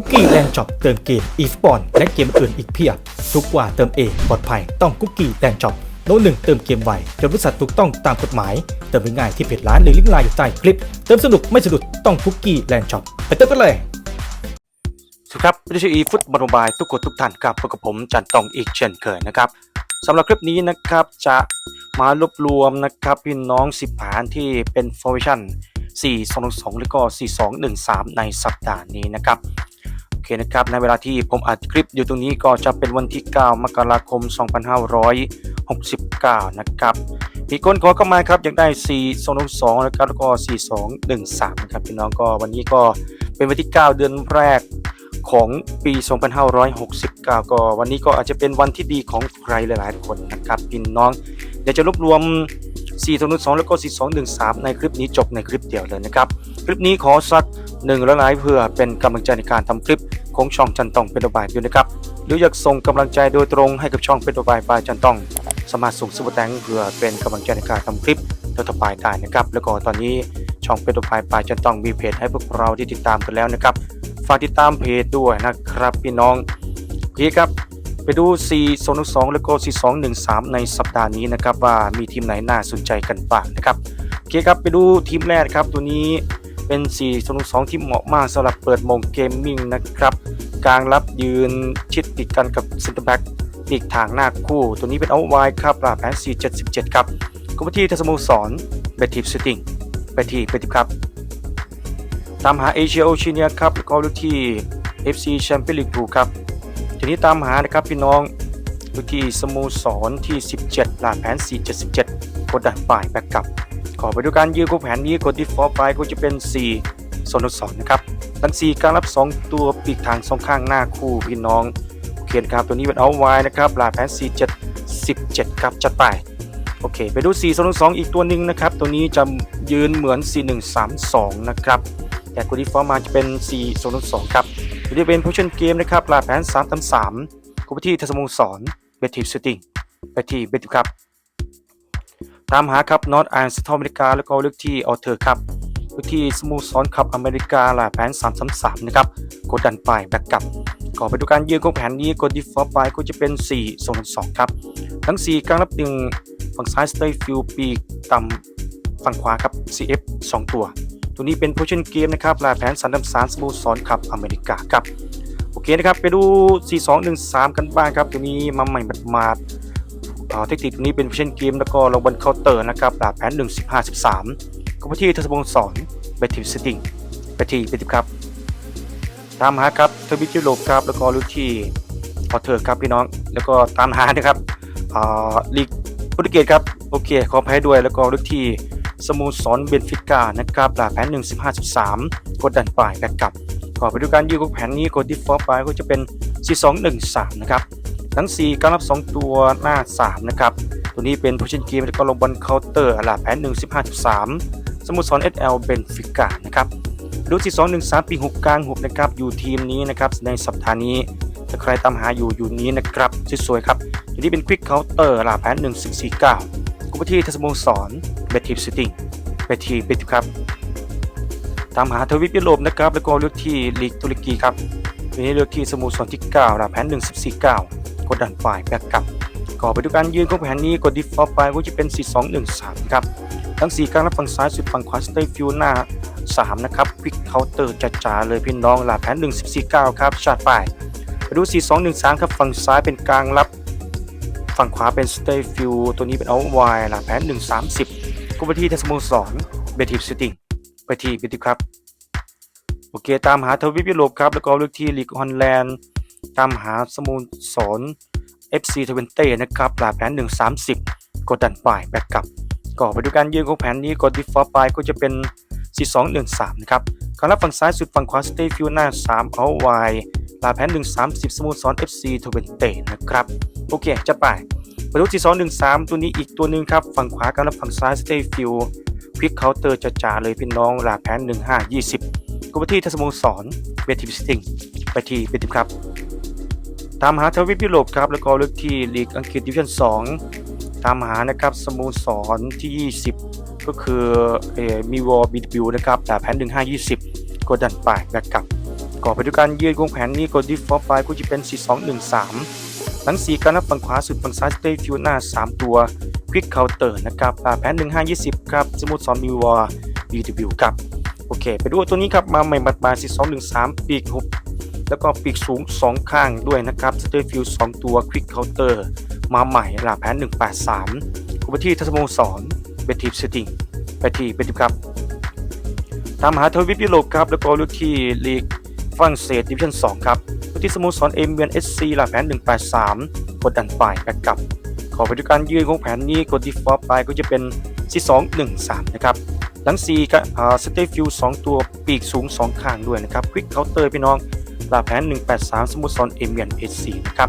คุกกี้แลนด์ช็อปเติมเกมอีสปอนและเกมอื่นอีกเพียบ ทุกว่าเติมเองปลอดภัยต้องคุกกี้แลนด์ช็อปโน้ตหนึ่งเติมเกมไวจนบริษัทถูกต้องตามกฎหมาย เติมง่ายที่เพจร้านหรือลิงก์ไลน์อยู่ใต้คลิป เติมสนุกไม่สะดุดต้องคุกกี้แลนด์ช็อปไปเติมกันเลยสวัสดีครับวิทยุอีฟุตบอลบายทุกคนทุกท่านครับพบกับผมจันตองอีกเช่นเคยนะครับสำหรับคลิปนี้นะครับจะมารวบรวมนะครับพี่น้องสิบผานที่เป็นฟอร์เมชั่น4-2-2แล้วก็ 4-2-1-3 ในสัปดาห์นี้นะครับ เคนะครับในเวลาที่ผมอัดคลิปอยู่ตรงนี้ก็จะเป็นวันที่ 9 มกราคม 2569 นะครับ มีคนขอเข้ามาครับอยากได้ 4-2-2แล้วก็แล้วก็ 4-2-1-3 นะครับพี่น้องก็วันนี้ก็เป็นวันที่ 9 เดือนแรกของปี 2569 ก็วันนี้ก็อาจจะเป็นวันที่ดีของใครหลาย ๆ คนนะครับพี่น้องเดี๋ยวจะรวบรวม 4 2 2 แล้วก็ 4 2 1 3 ในคลิปนี้จบในคลิปเดียวเลยนะครับ คลิปนี้ขอสัก หนึ่งละลายเพื่อเป็นกำลังใจในการทำคลิปของช่องจันตองเป็นตัวบายด้วยนะครับ หรืออยากส่งกำลังใจโดยตรงให้กับช่องเป็นตัวบายปลายจันตอง สามารถส่งซุปเปอร์แตงเพื่อเป็นกำลังใจในการทำคลิปต่อๆไปได้นะครับ แล้วก็ตอนนี้ช่องเป็นตัวบายปลายจันตองมีเพจให้พวกเราที่ติดตามกันแล้วนะครับ ฝากติดตามเพจด้วยนะครับพี่น้องโอเคครับไปดู 4 2 2 แล้วก็ 4 2 1 3 ในสัปดาห์นี้นะครับว่ามีทีมไหนน่าสนใจกันบ้างนะครับโอเคครับไปดูทีมแรกครับตัวนี้ เป็น4 2 2ที่เหมาะมากสำหรับเปิดโมงเกมมิ่งนะครับกลางรับยืนชิดติดกันกับเซนเตอร์แบ็กปีกทางหน้าคู่ ตัวนี้เป็นเอาไว้ครับราบแผน4 7 7ครับกุมที่ทัศมูสอนเบทีฟสติงไปที่ไปที่ครับ ตามหาเอเชียโอเชียเนียครับแล้วก็ลูกที่ FC แชมเปี้ยนลีก2ครับ ทีนี้ตามหานะครับพี่น้องลูกที่สโมสรที่ 17ลาดแผน477กดดันป่ายแบ็กกลับ ขอไปดูการยืนคู่แผนนี้กดที่ฟอร์ไฟก็จะเป็น4โซนสองนะครับทั้ง4การรับ 2 ตัวปีกทางสองข้างหน้าคู่พี่น้องเขียนครับตัวนี้เป็นเอาไว้นะครับลาดแผน 47 17ครับจัดไปโอเค ไปดู 4 2 2 อีกตัวหนึ่งนะครับ ตัวนี้จะยืนเหมือน 4132 นะครับ แต่กดที่ฟอร์มาจะเป็น 4 2 2 ครับตัวนี้เป็นโพชั่นเกมนะครับลาแผน 3 3 3กูไปที่ทัศมงสอนเบทีฟสติงไปที่เบทีฟครับ ตามหาครับนอตไอร์สตออเมริกา แล้วก็เลือกที่ออเทอร์ครับเลือกที่สโมูสอนขับอเมริกาลาแผน 3 3 3 นะครับกดดันไปแบ็กกลับก่อไปดูการยืนของแผนนี้กดดิฟอร์ไปก็จะเป็น4 2 2ครับ ทั้ง 4กลางรับหนึ่งฝั่งซ้ายสเตย์ฟิลปีกต่ำฝั่งขวาครับ CF 2 ตัว ตัวนี้เป็นโพชั่นเกมนะครับลายแผนสันดำสารสโมสรขับอเมริกาครับโอเคนะครับ ไปดู 4 2 1 3 กันบ้างครับ ตัวนี้มาใหม่มาด เทคนิคตัวนี้เป็นโพชั่นเกมแล้วก็ลงบนเคาน์เตอร์นะครับลายแผน1 15 13ก็ไปที่ทศบงสอนไปทีมสติงไปที่ไปที่ครับตามหาครับทวิตยุโรปครับแล้วก็ลูกที่พอเธอครับพี่น้องแล้วก็ตามหานะครับอ่าลีกโปรตุเกสครับโอเคขออภัยด้วยแล้วก็ลูกที่สโมสรเบนฟิก้านะครับหลาแผน1 15 13 กดดันป่ายแบกกลับขอไปดูการยืนของแผนนี้กดที่ฟอร์ไปก็จะเป็น 4 2 1 3 นะครับ ทั้ง 4 การรับ 2 ตัวหน้า 3 นะครับ ตัวนี้เป็นโพชั่นเกมแล้วก็ลงบอลเคาน์เตอร์หลาแผน 1 15 13สโมสร SL เอลเบนฟิก้านะครับรูที่2 1 3 ปี 6 กลาง6นะครับ อยู่ทีมนี้นะครับในสัปดาห์นี้ถ้าใครตามหาอยู่อยู่นี้นะครับสวยๆครับทีนี้เป็นควิกเคาน์เตอร์ลาแพน1 4 4 9กุปที่ทัศมงสอนเบทีฟซิติ้งเบทีเบทีครับตามหาทวิปยุโรปนะครับแล้วก็เลือกที่ลีกตุรกีครับ ทีนี้เลือกที่สโมสรที่9ลาแพน1 4 4 9กดดันฝ่ายแบ็กกลับก่อไปดูการยืนของแผนนี้กดดิฟอร์ไปก็จะเป็น 4 2 1 3ครับทั้ง4กลางและฝั่งซ้ายสุดฝั่งขวาสเตย์ฟิวหน้า3นะครับควิกเคาน์เตอร์จ๋าๆเลยพี่น้องหลาแผน1 4 4 9ครับชาร์จไปไปดู 4 2 1 3ครับฝั่งซ้ายเป็นกลางรับฝั่งขวาเป็นสเตย์ฟิวตัวนี้เป็นเอาไวหลาแผน 1 3 0 กุมไปที่เทสโมสรเบทีฟซิติ้งไปที่เบทีครับ โอเค ตามหาทวีปยุโรปครับ แล้วก็เลือกที่ลีกฮอลแลนด์ ตามหาสโมสร FC 20นเต่นะครับหลาแผน 1 30 กดดันป่ายแบ็กกลับ ก็ไปดูการยืนของแผนนี้กดดิฟอร์ไปก็จะเป็น 4 2 1 3 นะครับการรับฝั่งซ้ายสุดฝั่งขวาสเตฟิวหน้า 3 เอาไวลาแพน1 30 สโมสร FC 20นเต้นะครับ โอเค จะไปไปดู4 2 1 3 ตัวนี้อีกตัวหนึ่งครับ ฝั่งขวาการรับฝั่งซ้ายสเตฟิว ควิกเคาน์เตอร์จะจ่าเลยพี่น้องลาแพน1 5 20ก็ไปที่ทัศมงสอนเบทีฟิสติงไปที่เบทีครับ ตามหาทวิปยุโรปครับ แล้วก็เลือกที่ลีกอังกฤษดิวิชั่น2ตามหานะครับสโมสรที่ 20 ก็คือเออมีวอลบีบิวนะครับแต่แผน 15 20 กดดันไป่ายแบ็กกลับก่อไปด้วยการยืนวงแผนนี้กด default ไปก็จะเป็น 4213 หลังสีการนับฝั่งขวาสุดฝั่งซ้าย stay field หน้า 3 ตัว quick counter นะครับอ่าแผน1520 ครับสมุดสอนมีวอร์ BW ครับ โอเค ไปดูตัวนี้ครับ มาใหม่บัดบา4213ปีกหุบแล้วก็ปีกสูง 2 ข้างด้วยนะครับ stay field 2ตัว quick counter มาใหม่หลักแผน 183กุปที่ทัศโมสรเบทีฟเซตติ้งไปที่เบทีฟครับตามหาทวิปยุโรปครับ แล้วก็เลือกที่ลีก ฝรั่งเศสดิวิชั่น2ครับที่สโมสรเอเมียนเอสซีหลักแผน 183 กดดันไปแบ็กกลับ ขอไปดูการยืนของแผนนี้กด default ไปก็จะเป็น4213นะครับหลัง4ก็สเตฟิว2ตัวปีกสูง 2 ข้างด้วยนะครับควิกเคาน์เตอร์พี่น้องหลักแผน 183 สโมสรเอเมียนเอสซีนะครับ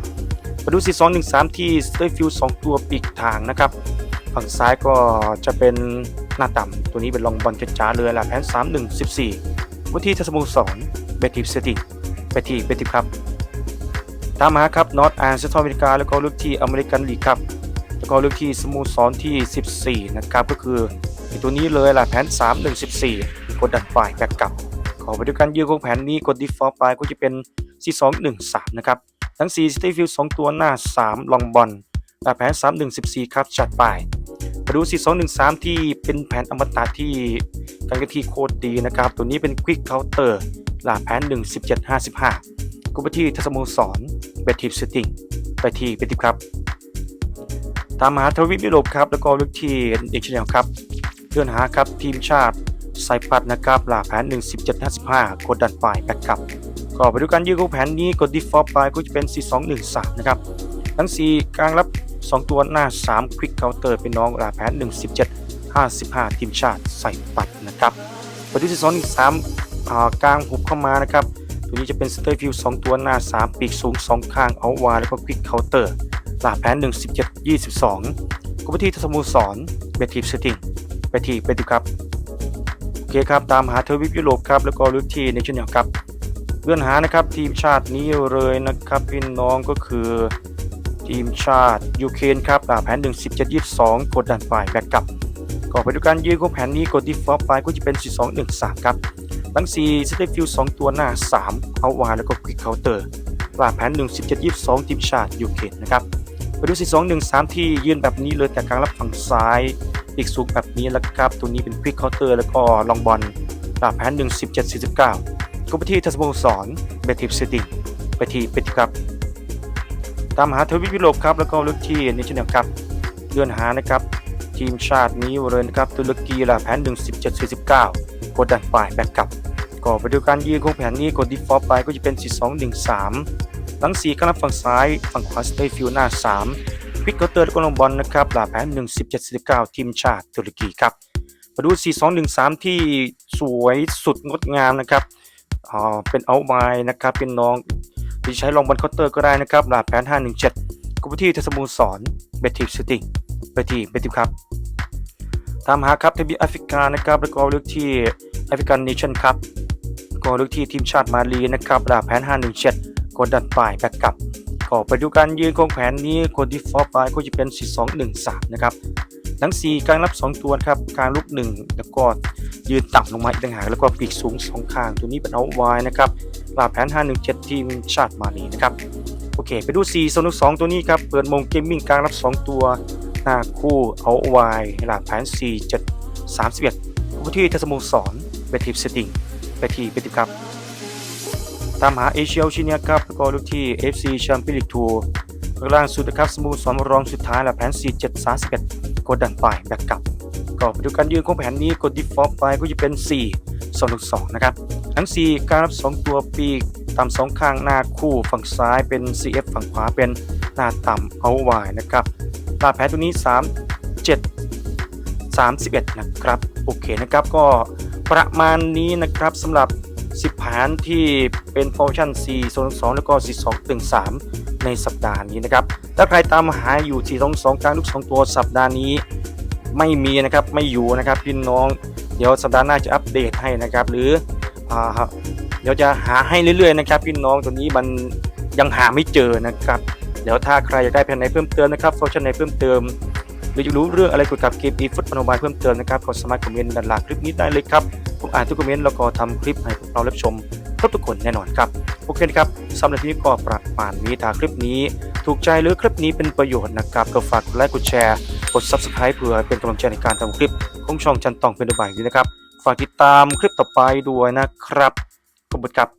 มาดู4213ที่สเตฟิว2ตัวปีกทางนะครับฝั่งซ้ายก็จะเป็นหน้าต่ำตัวนี้เป็นลองบอลจ้าๆเลยหลักแผน 3114วิธีทัศมูสอน เบทีฟเซติไปที่เบทีฟครับตามมาครับนอตแอนเซนทรัลอเมริกาแล้วก็เลือกที่อเมริกันลีกครับแล้วก็เลือกที่สโมูสรที่ 14 นะครับ ก็คือไอตัวนี้เลยหลักแผน 3114 กดดันฝ่ายแบ็กกลับ ขอไปด้วยกันยืนของแผนนี้กด default ไปก็จะเป็น4213 นะครับ ทั้ง4 Stay Field 2ตัวหน้า 3 ลองบอลหลักแผน 3114 ครับจัดไปมาดู4213 ที่เป็นแผนอมตะที่การกระทีโคตรดีนะครับ ตัวนี้เป็น Quick Counter ห ลักแผน11755กุปที่ทัศโมสรเบทีฟเซตติ้งไปที่เบทีฟครับ ตามหาทวิปยุโรปครับ แล้วก็ลือกที่เอกชนลครับเลื่อนหาครับทีมชาติไซปัสนะครับหลักแผน11755กดดันฝ่ายแบ็กกลับก็ไปดูการยืนของแผนนี้กด default ไปก็จะเป็น 4213 นะครับ ทั้ง 4 กลางรับ 2 ตัวหน้า3 quick counter เป็นน้องหลักแผน11755 ทีมชาติใส่ปัดนะครับไปดู4213อ่า กลางหุบเข้ามานะครับ ตัวนี้จะเป็น Stay View 2ตัวหน้า 3 ปีกสูง 2 ข้างเอาวาแล้วก็ Quick Counter หลักแผน1722ก็ไปที่ทศมูสอนเบทีฟเซตติ้งไปที่ไปดูครับ โอเคครับ ตามหาเทอร์วิปยุโรปครับ แล้วก็ลือกที่ในชุดนี้ครับเลื่อนหานะครับทีมชาตินี้เลยนะครับพี่น้องก็คือทีมชาติยูเครนครับหลักแผน1722 กดดันฝ่ายแบกกลับก็ไปดูการยืนของแผนนี้กด default ไปก็จะเป็น 4213 ครับ ทั้ง4 Stay Field 2ตัวหน้า 3 เอาวาแล้วก็ Quick Counter หลักแผน1722 ทีมชาติยูเครนนะครับไปดู4213 ที่ยืนแบบนี้เลยแต่กลางรับฝั่งซ้ายอีกสูงแบบนี้แล้วครับตัวนี้เป็น Quick Counter แล้วก็ลองบอลหลักแผน1749ก็ไปที่ทัศโมสรเบทีฟเซตติ้ไปที่ไปทีครับตามหาทวิปยุโรปครับแล้วก็เลือกที่ในชนครับเลื่อนหานะครับทีมชาตินี้เลยนครับตุรกีหลักแผน1749 กดดันฝ่ายแบ็กกลับก็ไปดูการยืนของแผนนี้กด default ไปก็จะเป็น 4213 หลัง4ข้างรับฝั่งซ้าย ฝั่งขวาสเตย์ฟิลหน้า3ควิกเคาน์เตอร์และก็ลงบอลนะครับหลักแผน1749ทีมชาติตุรกีครับมาดู 4213 ที่สวยสุดงดงามนะครับอ่าเป็นเอาไว้นะครับเป็นน้องที่ใช้ลองบอลเคาน์เตอร์ก็ได้นะครับหลักแผน 517กุปที่ทัศมูสอนเบทีฟสติงไปที่เบทีครับ ตามหาครับทวีแอฟริกานะครับแล้วก็เลือกที่แอฟริกันเนชั่นครับก็เลือกที่ทีมชาติมาลีนะครับลักแผน 517กดดันฝ่ายแบ็กกลับก็ไปดูการยืนของแผนนี้กด default ไปก็จะเป็น 4213 นะครับทั้ง4กลางรับ 2 ตัวครับกลางลูก1 แล้วก็ยืนต่ำลงมาอีกต่างหากแล้วก็ปีกสูง 2 ข้าง ตัวนี้เป็นเอาไว้นะครับลักแผน 517 ทีมชาติมาลีนะครับโอเค ไปดู4 2 2ตัวนี้ครับเปิดมงเกมมิ่งกลางรับ 2 ตัว หน้าคู่เอาไว้หลักแผน 4 7 31ผู้ที่ทัศมูสอนเบทีฟเซตติ้งไปที่เบทีฟครับตามหาเอเชียชิเนียครับก็ลูกที่ FC แชมเปี้ยนลีกทัวร์ล่างสุดนะครับสมูสรรองสุดท้ายและแผน 4 7 31กดดันฝ่ายแบ็กกลับก็ไปดูการยืนของแผนนี้กด default ไปก็จะเป็น 4 2 2นะครับทั้ง 4 การรับ 2 ตัวปีกตาม2ข้างหน้าคู่ฝั่งซ้ายเป็น CF ฝั่งขวาเป็นหน้าต่ำเอาไว้นะครับ ตาแผนตัวนี้ 3 7 31 นะครับ โอเคนะครับก็ประมาณนี้นะครับสำหรับ 10แผนที่เป็นโฟชั่น 4 2 2 แล้วก็ 4 2 1 3 ในสัปดาห์นี้นะครับ ถ้าใครตามหาอยู่ 4 2 2กลางลูก 2 ตัวสัปดาห์นี้ไม่มีนะครับไม่อยู่นะครับพี่น้อง เดี๋ยวสัปดาห์หน้าจะอัปเดตให้นะครับ หรืออเดี๋ยวจะหาให้เรื่อยๆนะครับพี่น้องตัวนี้มันยังหาไม่เจอนะครับ เดี๋ยวถ้าใครอยากได้แผนไหนเพิ่มเติมนะครับโฟชั่นไหนเพิ่มเติมหรือจะรู้เรื่องอะไรเกี่ยวกับเกมอีฟุตมโนบายเพิ่มเติมนะครับก็สามารถคอมเมนต์ด้านล่างคลิปนี้ได้เลยครับผมอ่านทุกคอมเมนต์แล้วก็ทำคลิปให้พวกเรารับชมครบทุกคนแน่นอนครับโอเคนครับสำหรับที่นี้ก็ประมาณนี้ถ้าคลิปนี้ ถูกใจหรือคลิปนี้เป็นประโยชน์นะครับก็ฝากกดไลค์กดแชร์กด subscribe เพื่อเป็นกำลังใจในการทำคลิปของช่องจันตองเป็นตัวใหม่นี้นะครับฝากติดตามคลิปต่อไปด้วยนะครับขอบคุณครับ